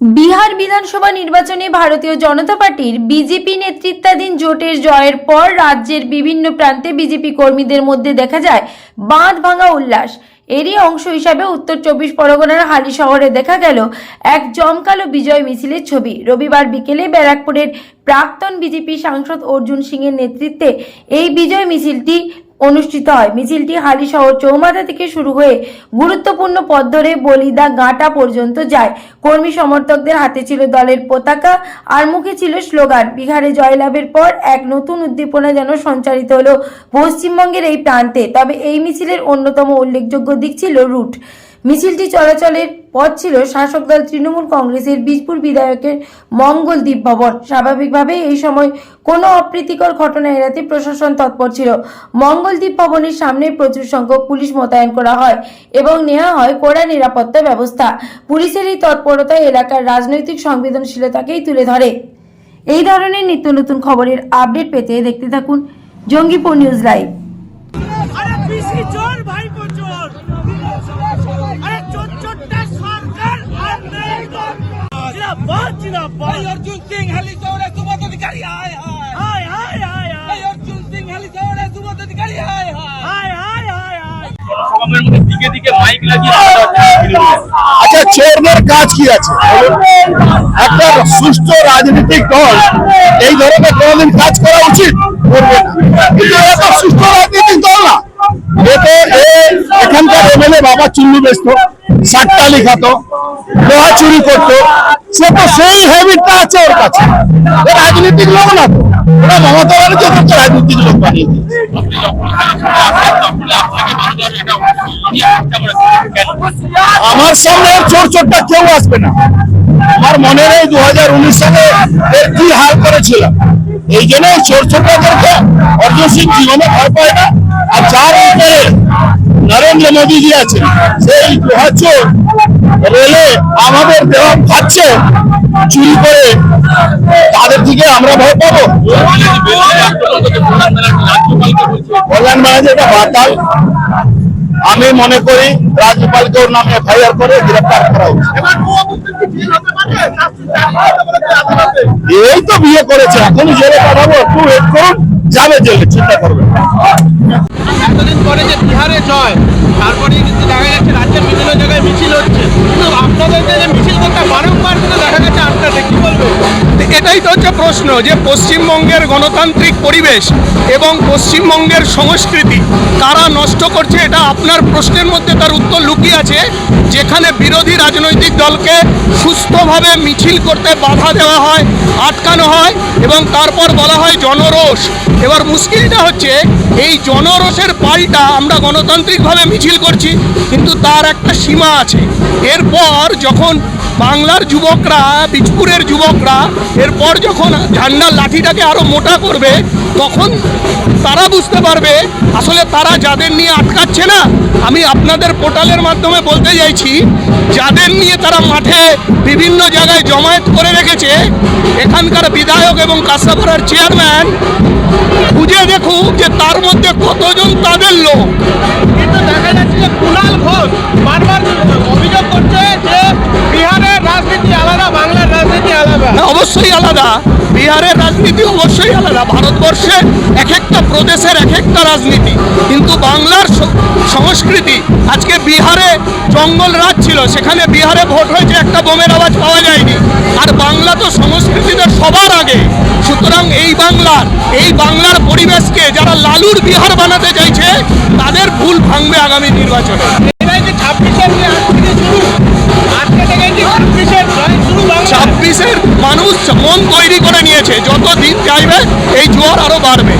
বিহার বিধানসভা নির্বাচনে ভারতীয় জনতা পার্টির বিজেপি নেতৃত্বাধীন জোটের জয়ের পর রাজ্যের বিভিন্ন প্রান্তে বিজেপি কর্মীদের মধ্যে দেখা যায় বাঁধ ভাঙা উল্লাস। এরই অংশ হিসাবে উত্তর চব্বিশ পরগনার হালি শহরে দেখা গেল এক জমকালো বিজয় মিছিলের ছবি। রবিবার বিকেলে ব্যারাকপুরের প্রাক্তন বিজেপি সাংসদ অর্জুন সিং এর নেতৃত্বে এই বিজয় মিছিলটি অনুষ্ঠিত হয়। মিছিলটি হালি শহর চৌমাথা থেকে শুরু হয়ে গুরুত্বপূর্ণ পথ ধরে বলিদা গাঁটা পর্যন্ত যায়। কর্মী সমর্থকদের হাতে ছিল দলের পতাকা আর মুখে ছিল স্লোগান। বিহারে জয়লাভের পর এক নতুন উদ্দীপনা যেন সঞ্চারিত হল পশ্চিমবঙ্গের এই প্রান্তে। তবে এই মিছিলের অন্যতম উল্লেখযোগ্য দিক ছিল রুট। মিছিলটি চলাচলের পথ ছিল শাসক দল তৃণমূল কংগ্রেসের বীজপুর বিধায়কের মঙ্গলদ্বীপ ভবন স্বাভাবিকভাবে এই সময় কোনো অপ্রীতিকর ঘটনা এড়াতে প্রশাসন তৎপর ছিল। মঙ্গলদ্বীপ ভবনের সামনে প্রচুর সংখ্যক পুলিশ মোতায়েন করা হয় এবং নেওয়া হয় কড়া নিরাপত্তা ব্যবস্থা। পুলিশের এই তৎপরতা এলাকার রাজনৈতিক সংবেদনশীলতাকেই তুলে ধরে। এই ধরনের নিত্য নতুন খবরের আপডেট পেতে দেখতে থাকুন জঙ্গিপুর নিউজ লাইভ। জিন্দাবাদ জিন্দাবাদ এই অর্জুন সিং হেলি শহরে সুবোধ অধিকারী হায় হায় হায় হায় হায় এই অর্জুন সিং হেলি শহরে সুবোধ অধিকারী হায় হায় হায় হায় হায় হায় মধ্যে দিকে দিকে মাইক লাগিয়ে। আচ্ছা চোরদের কাজ কি আছে? একটা সুস্থ রাজনৈতিক দল এই ধরনের কোনদিন কাজ করা উচিত? কিন্তু এরা তো সুস্থ রাজনৈতিক দল না। এ তো এখানকার এমএলএ বাবা চুল্লু বেচত লোহা চুরি করতো। সে তো সেই হ্যাবিটটা আছে ওর কাছে। রাজনীতিক লোক না তো। ওরা মমতা ব্যানার্জি রাজনীতিক লোক আমার সামনে চোর চোরটা কেউ আসবে না। আমার মনে নেই দু হাজার উনিশ সালে এর কি হাল করেছিলাম এই জন্য চোর চোরটাদেরকে অর্জুন সিং জীবনে ভয় পায় না। আর যার নরেন্দ্র মোদীজি আছে সেই লোহা রেলে আমাদের দেওয়া খাচ্ছে, চুরি করে তাদের দিকে আমরা ভয় পাবো। কল্যাণ ব্যানার্জি, এটা বাতাল। আমি মনে করি রাজ্যপালকে ওর নামে এফআইআর করে গ্রেফতার করা উচিত। এই তো বিয়ে করেছে, এখনই জেলে পাঠাবো, একটু ওয়েট করুন। যাবে জেলে, চিন্তা করবে এতদিন পরে যে বিহারে জয় তারপরে দেখা যাচ্ছে রাজ্যের বিভিন্ন জায়গায় মিছিল হচ্ছে। কিন্তু আপনাদেরকে যে মিছিল করতে বারংবার এটাই তো হচ্ছে প্রশ্ন যে পশ্চিমবঙ্গের গণতান্ত্রিক পরিবেশ এবং পশ্চিমবঙ্গের সংস্কৃতি কারা নষ্ট করছে এটা আপনার প্রশ্নের মধ্যে তার উত্তর লুকিয়ে আছে, যেখানে বিরোধী রাজনৈতিক দলকে সুস্থভাবে মিছিল করতে বাধা দেওয়া হয়, আটকানো হয় এবং তারপর বলা হয় জনরোষ। এবার মুশকিলটা হচ্ছে এই জনরোষের পাল্টা আমরা গণতান্ত্রিকভাবে মিছিল করছি, কিন্তু তার একটা সীমা আছে। এরপর যখন বাংলার যুবকরা বীজপুরের যুবকরা, এরপর যখন ঝান্ডার লাঠিটাকে আরও মোটা করবে, তখন তারা বুঝতে পারবে, আসলে তারা যাদের নিয়ে আটকাচ্ছে না, আমি আপনাদের পোর্টালের মাধ্যমে বলতে চাইছি, যাদের নিয়ে তারা মাঠে বিভিন্ন জায়গায় জমায়েত করে রেখেছে, এখানকার বিধায়ক এবং কাসাপাড়ার চেয়ারম্যান, খুঁজে দেখুক যে তার মধ্যে কতজন তাদের লোক। কিন্তু যাচ্ছে যে কুণাল ঘোষ অবশ্যই আলাদা। বিহারের রাজনীতি অবশ্যই আলাদা। ভারতবর্ষে এক একটা প্রদেশের এক একটা রাজনীতি। কিন্তু বাংলার সংস্কৃতি, আজকে বিহারে জঙ্গল রাজ ছিল, সেখানে বিহারে ভোট হয়েছে, একটা বোমের আওয়াজ পাওয়া যায়নি। আর বাংলা তো সংস্কৃতিতে সবার আগে। সুতরাং এই বাংলার এই বাংলার পরিবেশকে যারা লালুর বিহার বানাতে চাইছে, তাদের ভুল ভাঙবে আগামী নির্বাচনে। মানুষ মন তৈরি করে নিয়েছে। যত দিন যাইবে এই জোয়ার আরও বাড়বে।